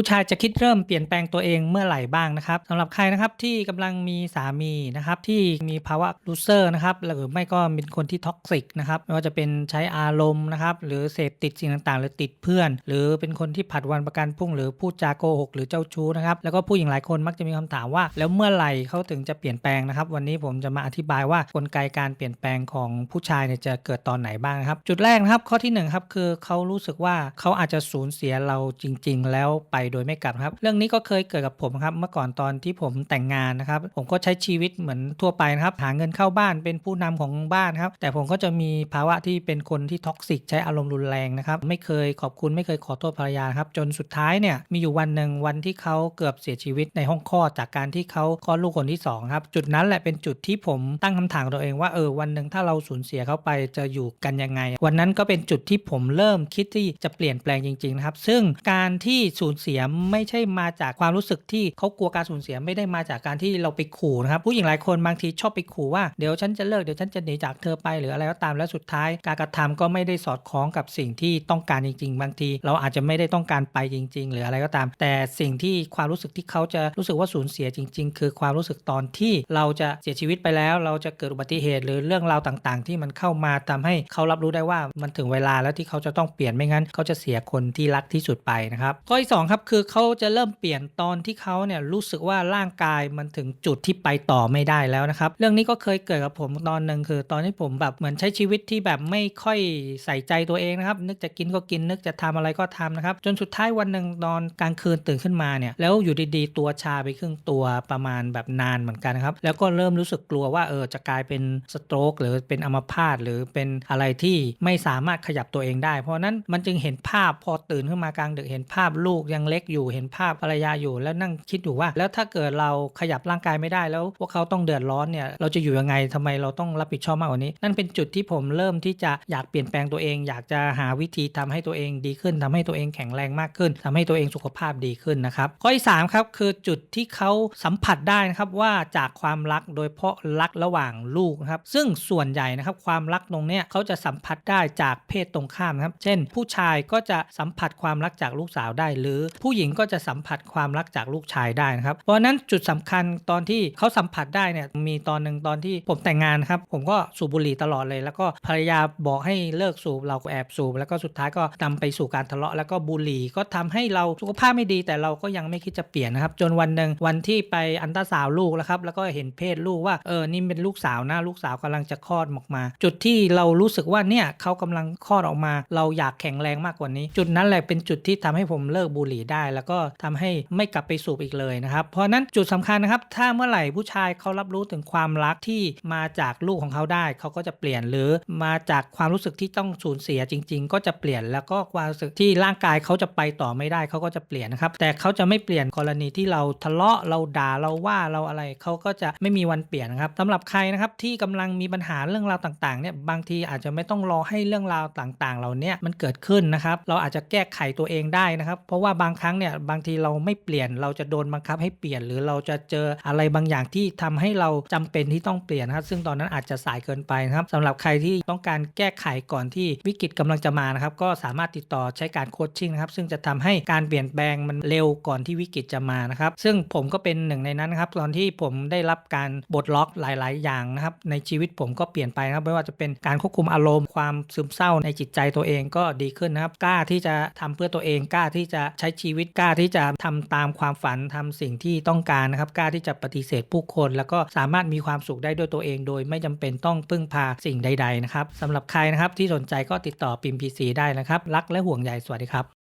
ผู้ชายจะคิดเริ่มเปลี่ยนแปลงตัวเองเมื่อไหร่บ้างนะครับสำหรับใครนะครับที่กำลังมีสามีนะครับที่มีภาวะลูเซอร์นะครับหรือไม่ก็เป็นคนที่ท็อกซิกนะครับไม่ว่าจะเป็นใช้อารมณ์นะครับหรือเสพติดสิ่งต่างๆ หรือติดเพื่อน หรือเป็นคนที่ผัดวันประกันพรุ่ง หรือพูดจาโกหกหรือเจ้าชู้นะครับแล้วก็ผู้หญิงหลายคนมักจะมีคำถามว่า แล้วเมื่อไหร่เขาถึงจะเปลี่ยนแปลงนะครับ วันนี้ผมจะมาอธิบายว่ากลไกการเปลี่ยนแปลงของผู้ชายเนี่ยจะเกิดตอนไหนบ้างครับ จุดแรกนะครับข้อที่หนึ่งครับคือเขารู้สึกว่าเขาอาจจะสูญเสียเราจริง ๆ แล้วไปโดยไม่กลับครับ เรื่องนี้ก็เคยเกิดกับผมครับเมื่อก่อนตอนที่ผมแต่งงานนะครับ ผมก็ใช้ชีวิตเหมือนทั่วไปนะครับ หาเงินเข้าบ้านเป็นผู้นำของบ้านครับ แต่ผมก็จะมีภาวะที่เป็นคนที่ท็อกซิกใช้อารมณ์รุนแรงนะครับ ไม่เคยขอบคุณไม่เคยขอโทษภรรยาครับจนสุดท้ายเนี่ยมีอยู่วันหนึ่งวันที่เขาเกือบเสียชีวิตในห้องคลอดจากการที่เขาคลอดลูกคนที่สองครับจุดนั้นแหละเป็นจุดที่ผมตั้งคำถามกับตัวเองว่าเออวันหนึ่งถ้าเราสูญเสียเขาไปจะอยู่กันยังไง วันนั้นก็เป็นจุดที่ผมเริ่มคิดที่จะเปลี่ยนแปลงจริงๆนะครับซึ่งการที่สูญเสียไม่ใช่มาจากความรู้สึกที่เขากลัวการสูญเสียไม่ได้มาจากการที่เราไปขู่นะครับผู้หญิงหลายคนบางทีชอบไปขู่ว่าเดี๋ยวฉันจะเลิกเดี๋ยวฉันจะหนีจากเธอไปหรืออะไรก็ตามแล้วสุดท้าย การกระทำก็ไม่ได้สอดคล้องกับสิ่งที่ต้องการจริง ๆ บางที เราอาจจะไม่ได้ต้องการไปจริง ๆ หรืออะไรก็ตาม แต่สิ่งที่ความรู้สึกที่เขาจะรู้สึกว่าสูญเสียจริง ๆ คือความรู้สึกตอนที่เราจะเสียชีวิตไปแล้ว เราจะเกิดอุบัติเหตุ หรือเรื่องราวต่างๆ ที่มันเข้ามาทำให้เขารับรู้ได้ว่ามันถึงเวลาแล้วที่เขาจะต้องเปลี่ยนไม่งั้น เขาจะเสียคนที่รักที่สุดไปนะครับข้อที่สองครับคือเขาจะเริ่มเปลี่ยนตอนที่เขาเนี่ยรู้สึกว่าร่างกายมันถึงจุดที่ไปต่อไม่ได้แล้วนะครับ เรื่องนี้ก็เคยเกิดกับผมตอนหนึ่งคือ ตอนที่ผมแบบเหมือนใช้ชีวิตที่แบบไม่ค่อยใส่ใจตัวเองนะครับ นึกจะกินก็กินนึกจะทำอะไรก็ทำนะครับ จนสุดท้ายวันหนึ่งนอนกลางคืนตื่นขึ้นมาเนี่ยแล้วอยู่ดีๆ ตัวชาไปครึ่งตัวประมาณแบบนานเหมือนกันนะครับ แล้วก็เริ่มรู้สึกกลัวว่าเออจะกลายเป็นสโตรกหรือเป็นอัมพาตหรือเป็นอะไรที่ไม่สามารถขยับตัวเองได้ เพราะนั้นมันจึงเห็นภาพพอตื่นขึ้นมากลางดึกเห็นภาพลูกยังเล็กอยู่เห็นภาพภรรยาอยู่แล้วนั่งคิดอยู่ว่า แล้วถ้าเกิดเราขยับร่างกายไม่ได้แล้วพวกเขาต้องเดือดร้อนเนี่ยเราจะอยู่ยังไงทำไมเราต้องรับผิดชอบมากกว่านี้ นั่นเป็นจุดที่ผมเริ่มที่จะอยากเปลี่ยนแปลงตัวเอง อยากจะหาวิธีทำให้ตัวเองดีขึ้นทำให้ตัวเองแข็งแรงมากขึ้นทำให้ตัวเองสุขภาพดีขึ้นนะครับข้อที่3ครับคือจุดที่เขาสัมผัสได้นะครับว่าจากความรักโดยเฉพาะรักระหว่างลูกนะครับซึ่งส่วนใหญ่นะครับความรักตรงเนี้ยเขาจะสัมผัสได้จากเพศตรงข้ามนะครับ เช่น ผู้ชายก็จะสัมผัสความรักจากลูกสาวได้ หรือผู้หญิงก็จะสัมผัสความรักจากลูกชายได้นะครับ เพราะนั้นจุดสำคัญตอนที่เขาสัมผัสได้เนี่ยมีตอนหนึ่งตอนที่ผมแต่งงานครับ ผมก็สูบบุหรี่ตลอดเลย แล้วก็ภรรยาบอกให้เลิกสูบเราก็แอบสูบแล้วก็สุดท้ายก็นำไปสู่การทะเลาะแล้วก็บุหรี่ก็ทำให้เราสุขภาพไม่ดี แต่เราก็ยังไม่คิดจะเปลี่ยนนะครับ จนวันหนึ่งวันที่ไปอันตราซาวลูกแล้วครับแล้วก็เห็นเพศลูกว่าเออนี่เป็นลูกสาวนะลูกสาวกำลังจะคลอดออกมา จุดที่เรารู้สึกว่าเนี่ยเขากำลังคลอดออกมา เราอยากแข็งแรงมากกว่านี้ จุดนั้นแหละเป็นจุดที่ทำให้ผมเลิกบุหรี่ได้ แล้วก็ทำให้ไม่กลับไปสูบอีกเลยนะครับ เพราะนั้นจุดสำคัญนะครับ ถ้าเมื่อไหร่ผู้ชายเขารับรู้ถึงความรักที่มาจากลูกของเขาได้ เขาก็จะเปลี่ยนหรือมาจากความรู้สึกที่ต้องสูญเสียจริง ๆ ก็จะเปลี่ยนแล้วก็ความรู้สึกที่ร่างกายเขาจะไปต่อไม่ได้เขาก็จะเปลี่ยนนะครับ แต่เขาจะไม่เปลี่ยนกรณีที่เราทะเลาะเราด่าเราว่าเราอะไรเขาก็จะไม่มีวันเปลี่ยนนะครับสำหรับใครนะครับที่กำลังมีปัญหาเรื่องราวต่างๆเนี่ยบางทีอาจจะไม่ต้องรอให้เรื่องราวต่างๆเหล่านี้มันเกิดขึ้นนะครับ เราอาจจะแก้ไขตัวเองได้นะครับ เพราะว่าบางครั้งเนี่ยบางทีเราไม่เปลี่ยนเราจะโดนบังคับให้เปลี่ยน หรือเราจะเจออะไรบางอย่างที่ทำให้เราจำเป็นที่ต้องเปลี่ยนนะครับ ซึ่งตอนนั้นอาจจะสายเกินไปนะครับสำหรับใครที่ต้องการแก้ไขก่อนที่วิกฤตกำลังจะมานะครับ ก็สามารถติดต่อใช้การโคชชิ่งนะครับ ซึ่งจะทำให้การเปลี่ยนแปลงมันเร็วก่อนที่วิกฤตจะมานะครับ ซึ่งผมก็เป็นหนึ่งในนั้นนะครับตอนที่ผมได้รับการบดล็อกหลาย ๆ อย่างนะครับ ในชีวิตผมก็เปลี่ยนไปนะครับไม่ว่าจะเป็นการควบคุมอารมณ์ความซึมเศร้าในจิตใจตัวเองก็ดีขึ้นนะครับ กล้าที่จะทำเพื่อตัวเองกล้าที่จะใช้ชีวิตกล้าที่จะทำตามความฝันทำสิ่งที่ต้องการนะครับกล้าที่จะปฏิเสธผู้คน แล้วก็สามารถมีความสุขได้ด้วยตัวเอง โดยไม่จำเป็นต้องพึ่งพาสิ่งใด ๆ นะครับสำหรับใครนะครับที่สนใจก็ติดต่อปิมพีซีได้นะครับ รักและห่วงใยสวัสดีครับ